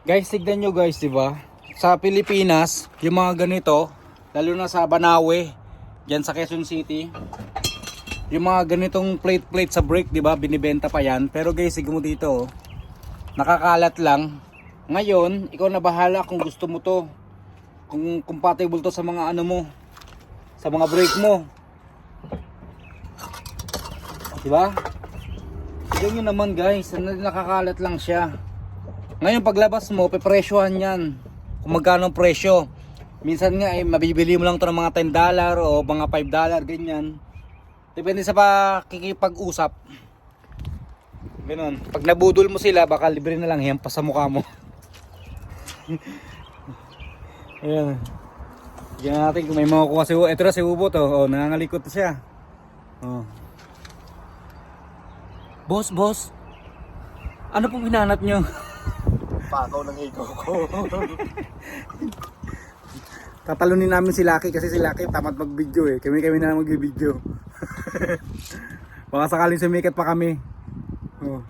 Guys, tignan nyo guys, di ba? Sa Pilipinas, yung mga ganito, lalo na sa Banawe, dyan sa Quezon City, yung mga ganitong plate-plate sa brake, di ba? Binibenta pa yan. Pero guys, sige mo dito, oh. nakakalat lang. Ngayon, ikaw na bahala kung gusto mo to. Kung compatible to sa mga ano mo, sa mga brake mo. Di ba? Tignan nyo naman guys, na- nakakalat lang siya. Ngayon paglabas mo, pepresyohan yan. Kung magkano presyo. Minsan nga ay mabibili mo lang to ng mga 10 dollar o mga 5 dollar ganyan. Depende sa pakikipag-usap. Ganun. Pag nabudol mo sila, baka libre na lang yan pa sa mukha mo. Ayan. Tignan natin kung may makukuha si Ubo. Ito na si Ubo to. Oh, nangangalikot na siya. Oh. Boss, boss. Ano pong hinanap nyo? Pakaw ng ego ko. Tatalunin namin si Lucky kasi si Lucky tamad mag-video eh. Kami kami na lang mag-video. Baka sakaling sumikat pa kami. Oh.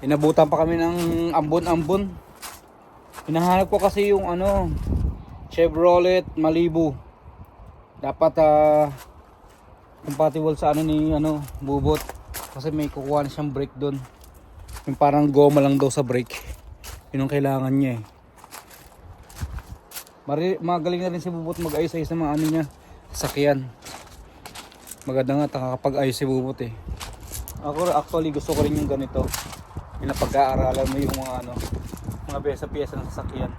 Inabutan pa kami ng ambon-ambon. Hinahanap ko kasi yung ano, Chevrolet Malibu. Dapat ah compatible sa ano ni ano, bubot. Kasi may kukuha na siyang brake doon. Yung parang goma lang daw sa brake. Yun ang kailangan niya eh. Mari, magaling na rin si Bubot mag-ayos-ayos ng mga ano niya, sakyan. Maganda nga, nakakapag-ayos si Bubot eh. Ako actually gusto ko rin yung ganito. Yung napag-aaralan mo yung mga ano, mga pyesa-pyesa ng sasakyan.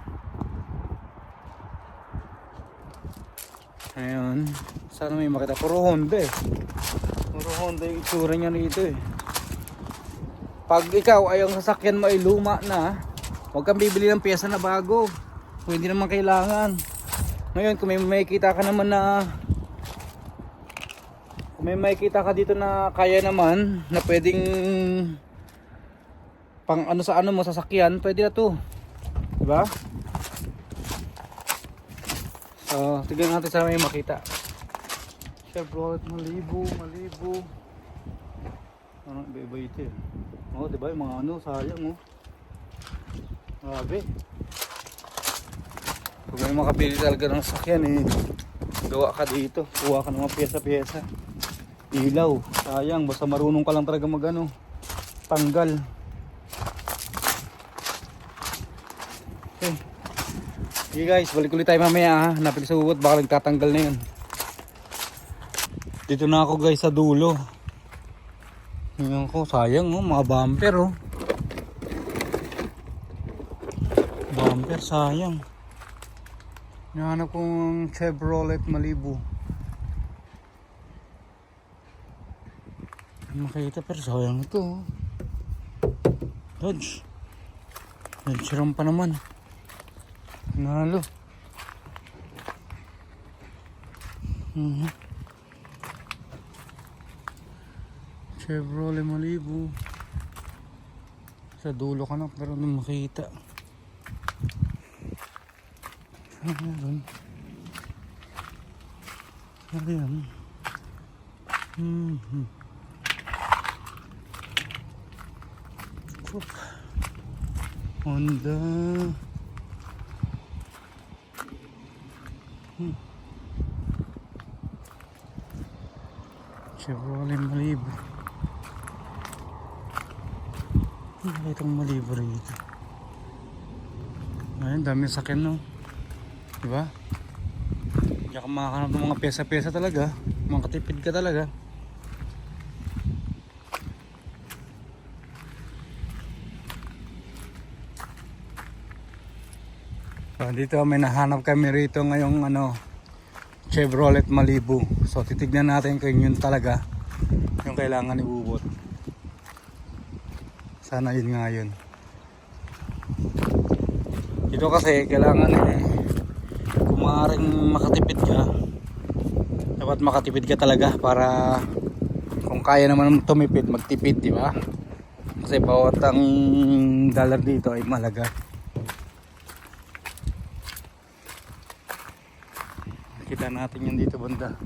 Ayun. Sana may makita. Puro Honda eh. Puro Honda yung itsura niya rito eh. Pag ikaw ay ang sasakyan mo ay luma na, huwag kang bibili ng pyesa na bago. Kung hindi naman kailangan. Ngayon, kung may makikita ka naman na kung may makikita ka dito na kaya naman na pwedeng pang ano sa ano mo sasakyan, pwede na to. Diba? So, tignan natin sana may makita. Chevrolet Malibu, Malibu. Ano, iba-iba ito eh. Oo, diba? Yung mga ano, sayang oh. Grabe. Kung may makabili talaga ng sakyan eh, gawa ka dito. Kuha ka ng mga pyesa-pyesa. Ilaw, sayang. Basta marunong ka lang talaga mag ano, tanggal. Okay. Okay guys, balik ulit tayo mamaya ha. Hanapin sa uwot, baka nagtatanggal na yun. Dito na ako guys sa dulo. Ngayon ko, sayang oh, mga bumper oh. Bumper, sayang. Hinahanap kong Chevrolet Malibu. Makita pero sayang ito. oh. Dodge. Dodge ram pa naman. Nalo. Mhm. Chevrolet Malibu. Sa dulo ka na pero hindi makita. Meron. Ayan. Mhm. Oop. Honda. Hmm. Chevrolet Malibu. Ano itong Malibu rito? Ayun, dami sakyan no. Diba? Hindi ka makakanap ng mga pyesa-pyesa talaga. Makatipid ka talaga. So, dito may nahanap kami rito ngayong ano Chevrolet Malibu. So titignan natin kung yun talaga yung kailangan ni Bubot. Sana yun nga yun. Dito kasi kailangan eh maaaring makatipid ka dapat makatipid ka talaga para kung kaya naman tumipid magtipid di ba kasi bawat ang dollar dito ay malaga kita natin yan dito banda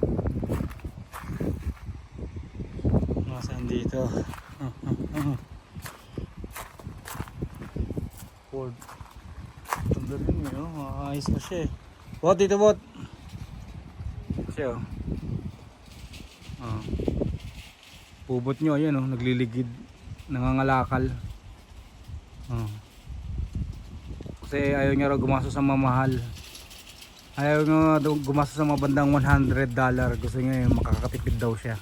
nasaan dito Ford ganda rin eh. Oh. Maayos pa siya eh. Bot, dito bot. Siya oh. Oh. Pubot nyo, ayan oh, nagliligid. Nangangalakal. Oh. Kasi ayaw niya raw gumastos sa mamahal. Ayaw nga gumastos sa mga bandang 100 dollar. Gusto niya yung makakatipid daw siya.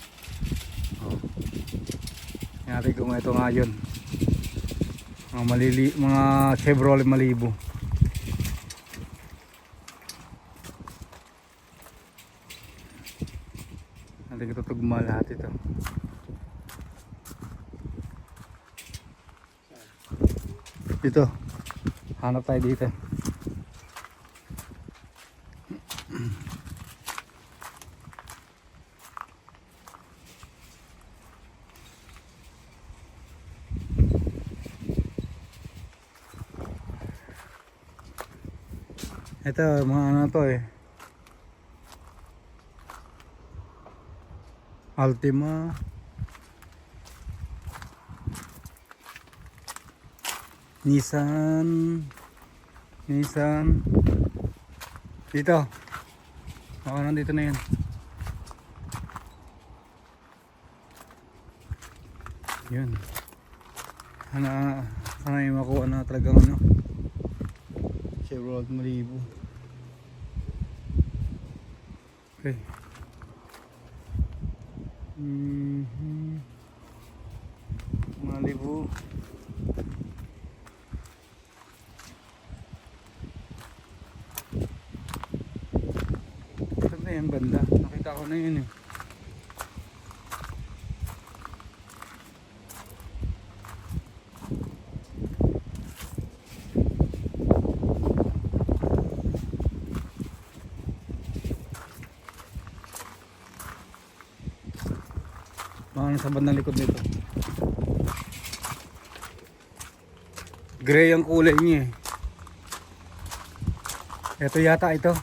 Oh. Natin kung ito nga yun. Mga malili, mga Chevrolet Malibu. Natin ito tugma lahat ito. Dito. Hanap tayo dito. Ito, mga ano to eh. Altima. Nissan. Nissan. Dito. Oo, nandito na yan. Yun. Sana, sana yung makuha na talagang ano. Chevrolet Malibu. Okay. Mhm. Malibu. Saan na yan banda? Nakita ko na yun eh. Baka nasa bandang likod nito. Gray ang kulay niya eh. Ito yata ito.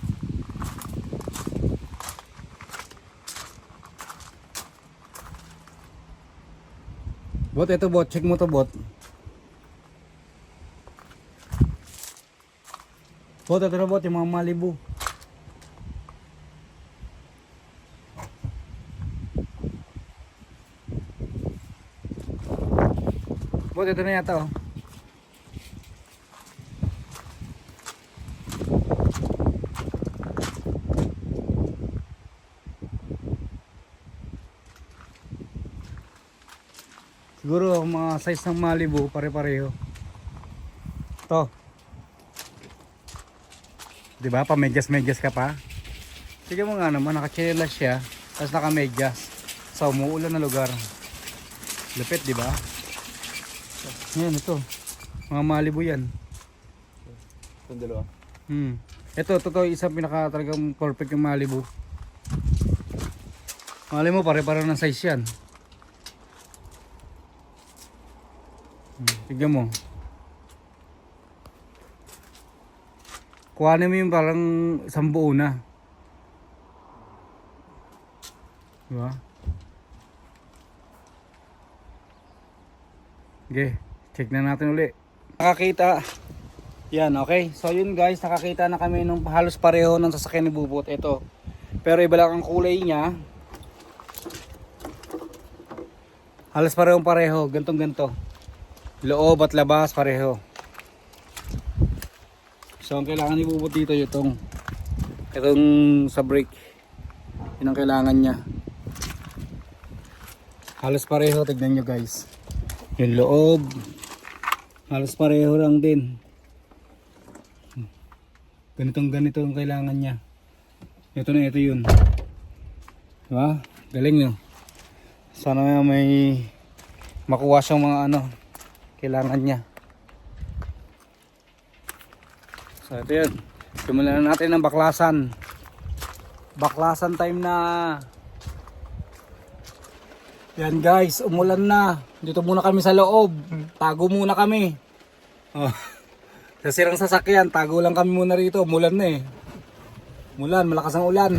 Bot, ito bot. Check mo to bot. Bot, ito na bot. Yung mga Malibu. Bot, ito na yata oh. Siguro mga size ng Malibu pare-pareho. To. 'Di ba? Pamedyas-medyas ka pa. Sige mo nga naman nakachinelas siya, tapos nakamedyas sa umuulan na lugar. Lupit, 'di ba? Yan ito. Mga Malibu 'yan. Yung dalawa. Hmm. Ito, totoo isang pinaka talagang perfect yung Malibu. Mali mo pare-pareho ng size 'yan. Hmm, tignan mo. Kuhanin mo yung parang isang buo na. Diba? Okay, check na natin uli. Nakakita. Yan, okay. So yun guys, nakakita na kami nung halos pareho ng sasakyan ni Bubot. Ito. Pero iba lang ang kulay niya. Halos parehong pareho, gantong ganto. Loob at labas pareho. So ang kailangan ni Bubot dito itong itong sa brake. Yun ang kailangan niya. Halos pareho, tignan nyo guys. Yung loob. Halos pareho lang din. Ganitong ganito ang kailangan niya. Ito na ito yun. Diba? Galing no. Sana may makuha siyang mga ano kailangan niya. So ito yun. Simulan na natin ng baklasan. Baklasan time na. Yan guys, umulan na. Dito muna kami sa loob. Tago muna kami. Oh. Sa sirang sasakyan, tago lang kami muna rito. Umulan na eh. Umulan, malakas ang ulan.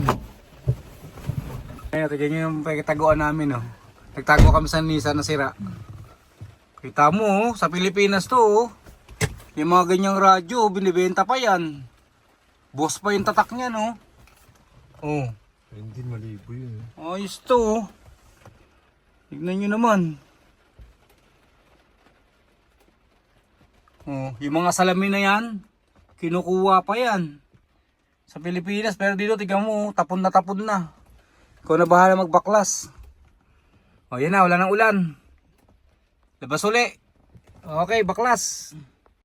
Ayun, tignan nyo yung pagkitaguan namin oh. Nagtago kami sa Nissan na sira. Kita mo oh, sa Pilipinas to oh. Yung mga ganyang radyo, binibenta pa yan. Boss pa yung tatak niya, no? Oh. Hindi malibo yun. eh. Ayos to, oh. Tignan nyo naman. Oh, yung mga salamin na yan, kinukuha pa yan. Sa Pilipinas, pero dito, tignan mo, oh, tapon na tapon na. Ikaw na bahala magbaklas. O, yan na, wala nang ulan. Labas uli. Okay, baklas.